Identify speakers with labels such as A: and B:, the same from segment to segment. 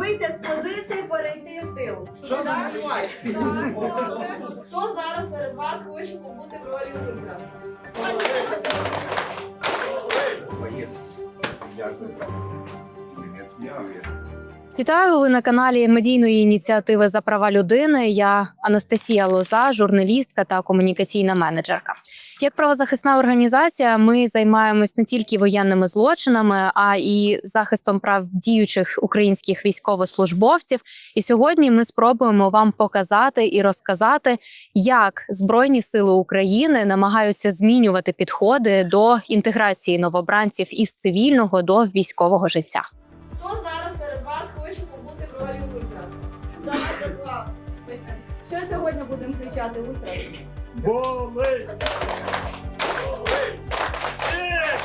A: вийти з позиції, перейти в тил.
B: Що
A: Так?
B: там?
A: Так, добре. Хто зараз серед вас хоче побути в ролі Ультрас?
C: Вітаю ви на каналі медійної ініціативи за права людини. Я Анастасія Лоза, журналістка та комунікаційна менеджерка. Як правозахисна організація, ми займаємось не тільки воєнними злочинами, а і захистом прав діючих українських військовослужбовців. І сьогодні ми спробуємо вам показати і розказати, як Збройні сили України намагаються змінювати підходи до інтеграції новобранців із цивільного до військового життя.
A: Хто зараз Почнемо. Що сьогодні будемо кричати Ультрас?
B: Боли! Боли! Е,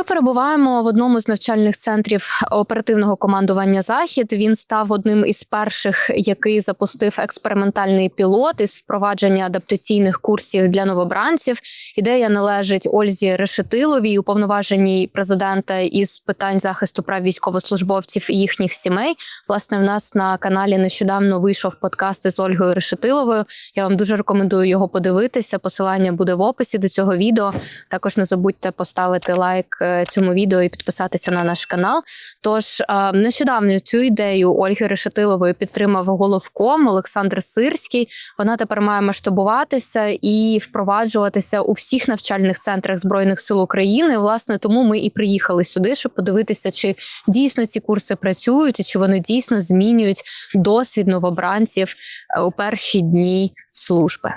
C: Ми перебуваємо в одному з навчальних центрів оперативного командування Захід. Він став одним із перших, який запустив експериментальний пілот із впровадження адаптаційних курсів для новобранців. Ідея належить Ользі Решетиловій, уповноваженій президента із питань захисту прав військовослужбовців і їхніх сімей. Власне, в нас на каналі нещодавно вийшов подкаст із Ольгою Решетиловою. Я вам дуже рекомендую його подивитися. Посилання буде в описі до цього відео. Також не забудьте поставити лайк цьому відео і підписатися на наш канал. Тож е, нещодавно цю ідею Ольги Решетилової підтримав головком Олександр Сирський. Вона тепер має масштабуватися і впроваджуватися у всіх навчальних центрах збройних сил України. Власне, тому ми і приїхали сюди, щоб подивитися, чи дійсно ці курси працюють і чи вони дійсно змінюють досвід новобранців е, у перші дні служби.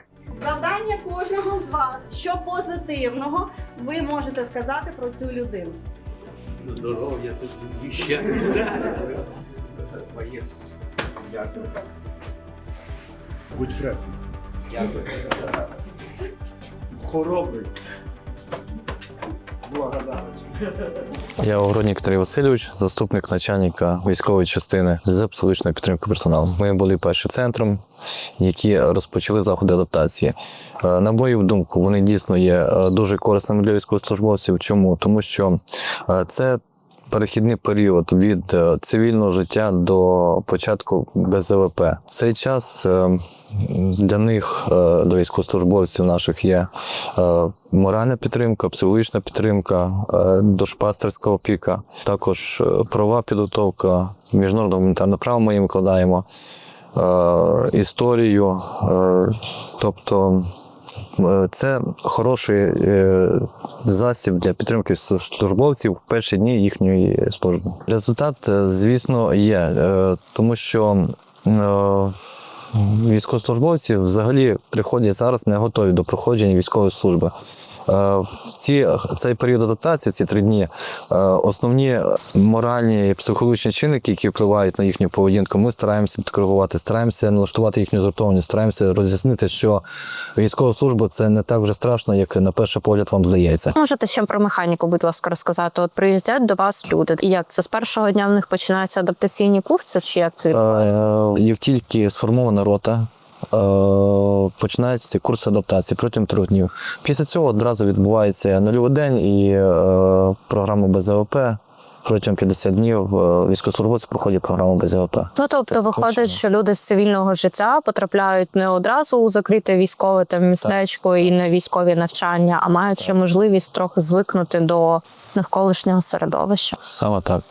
A: Кожного з вас, що позитивного ви можете сказати про цю людину.
B: Здоров'я тут ще. Боєць. Дякую.
D: Будь крепкий,
B: Дякую.
D: хоробрий.
E: Я Огородник Віталій Васильович, заступник начальника військової частини з психологічної підтримки персоналу. Ми були першим центром, які розпочали заходи адаптації. Е, На мою думку, вони дійсно є е, дуже корисними для військовослужбовців. Чому? Тому що е, це перехідний період від цивільного життя до початку БЗВП. В цей час для них, до військовослужбовців наших, є моральна підтримка, психологічна підтримка, душпастерська опіка, також права підготовка, міжнародне гуманітарне право ми їм викладаємо, е, історію. е, Тобто е, це хороший е, засіб для підтримки службовців в перші дні їхньої служби. Результат, е, звісно, є, е, тому що е, військовослужбовці взагалі приходять зараз не готові до проходження військової служби. Е, ці, цей період адаптації, ці три дні, е, основні моральні і психологічні чинники, які впливають на їхню поведінку, ми стараємося підкоригувати, стараємося налаштувати їхню згуртованість, стараємося роз'яснити, що військова служба це не так вже страшно, як на перший погляд вам здається.
C: Можете ще про механіку, будь ласка, розказати. От приїздять до вас люди. І як це з першого дня в них починаються адаптаційні курси, чи як це відбувається?
E: Е, Як тільки сформована рота, е, починається курс адаптації протягом трьох днів. Після цього одразу відбувається нульовий день і е, програма БЗВП. Протягом 50 днів е, військовослужбовці проходять програму БЗВП.
C: Ну тобто виходить,
E: точно.
C: що люди з цивільного життя потрапляють не одразу у закрите військове там містечко і на військові навчання, а мають ще можливість трохи звикнути до навколишнього середовища.
E: Саме так.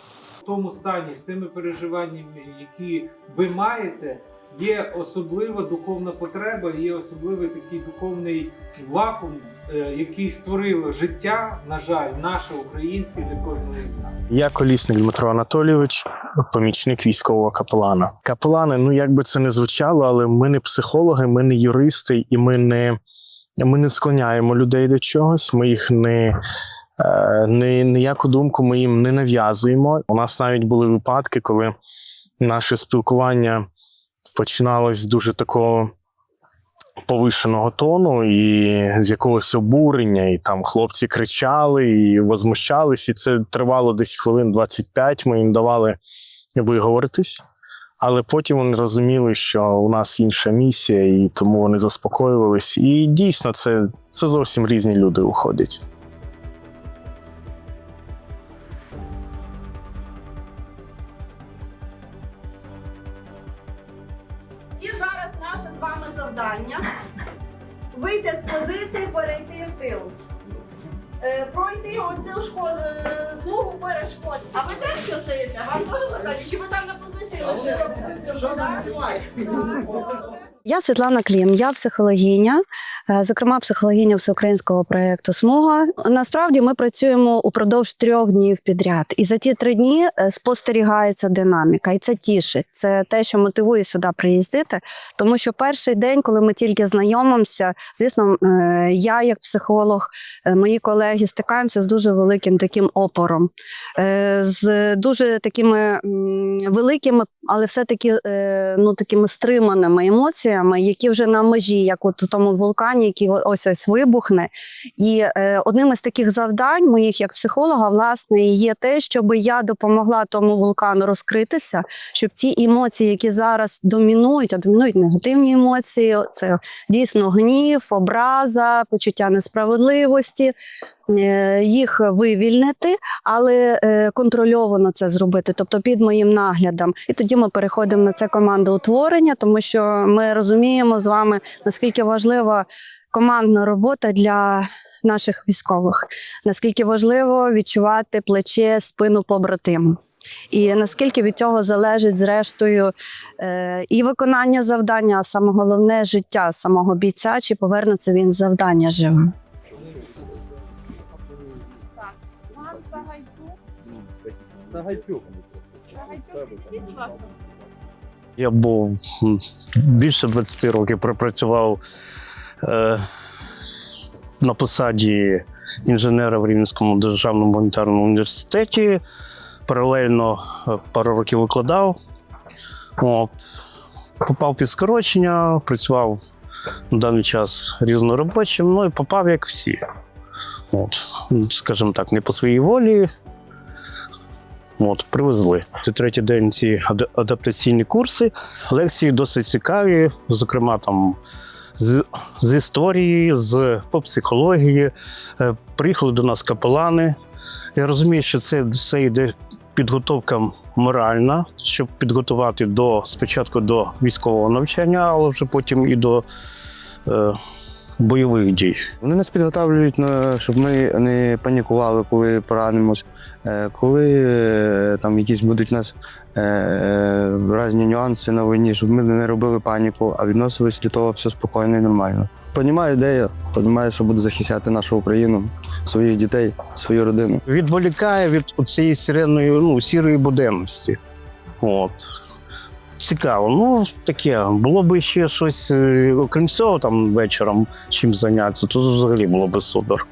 F: в тому стані, з тими переживаннями, які ви маєте, є особлива духовна потреба, є особливий такий духовний вакуум, е, який створило життя, на жаль, наше українське для кожного з нас.
D: Я колісник Дмитро Анатолійович, помічник військового капелана. Капелани, ну як би це не звучало, але ми не психологи, ми не юристи, і ми не, ми не склоняємо людей до чогось. Ми їх не. е, Не, ніяку думку ми їм не нав'язуємо. У нас навіть були випадки, коли наше спілкування починалось з дуже такого повишеного тону і з якогось обурення, і там хлопці кричали і возмущались, і це тривало десь хвилин 25, Ми їм давали виговоритись. Але потім вони розуміли, що у нас інша місія, і тому вони заспокоювались. І дійсно, це, це зовсім різні люди уходять.
G: Завдання вийти з позиції, перейти в тил. Е, пройти оцю шкоду, е, смугу перешкод. А ви теж що стоїте? Вам теж завдання? Чи ви там на позиції лише?
H: Я Світлана Клім, я психологиня, е, зокрема психологиня всеукраїнського проєкту Смуга. Насправді ми працюємо упродовж трьох днів підряд, і за ті три дні е, спостерігається динаміка, і це тішить. Це те, що мотивує сюди приїздити. Тому що перший день, коли ми тільки знайомимося, звісно, е, я як психолог, мої колеги стикаємося з дуже великим таким опором, з дуже такими великими, але все-таки е, ну, такими стриманими емоціями, які вже на межі, як от у тому вулкані, який ось ось вибухне. І е, одним із таких завдань моїх як психолога, власне, є те, щоб я допомогла тому вулкану розкритися, щоб ці емоції, які зараз домінують, а домінують негативні емоції, це дійсно гнів, образа, почуття несправедливості. е, Їх вивільнити, але е, контрольовано це зробити, тобто під моїм наглядом. І тоді ми переходимо на це командоутворення, тому що ми розуміємо з вами наскільки важлива командна робота для наших військових, наскільки важливо відчувати плече, спину побратиму. І наскільки від цього залежить, зрештою, е, і виконання завдання, а саме головне життя самого бійця, чи повернеться він з завдання живим.
A: Сагайчук.
B: Сагайчук.
D: Я був більше 20 років пропрацював е, на посаді інженера в Рівненському державному гуманітарному університеті. Паралельно е, пару років викладав. От. Попав під скорочення, працював на даний час різноробочим, ну і попав як всі. От, скажімо так, не по своїй волі. От, привезли. Це третій день ці адаптаційні курси. Лекції досить цікаві, зокрема, там з, з історії, з по психології. Е, Приїхали до нас капелани. Я розумію, що це все йде підготовка моральна, щоб підготувати до спочатку до військового навчання, але вже потім і до е, бойових дій.
I: Вони нас підготовлюють, на- щоб ми не панікували, коли поранимось, Е, коли е, там якісь будуть у нас е, різні нюанси на війні, щоб ми не робили паніку, а відносились до того все спокійно і нормально. Понімаю, де я, понімаю, що буду захищати нашу Україну, своїх дітей, свою родину.
D: відволікає від цієї сиреної, ну, сірої буденності. От. Цікаво. Ну, таке. Було б ще щось, е, окрім цього, там вечором чим зайнятися, то взагалі було б супер.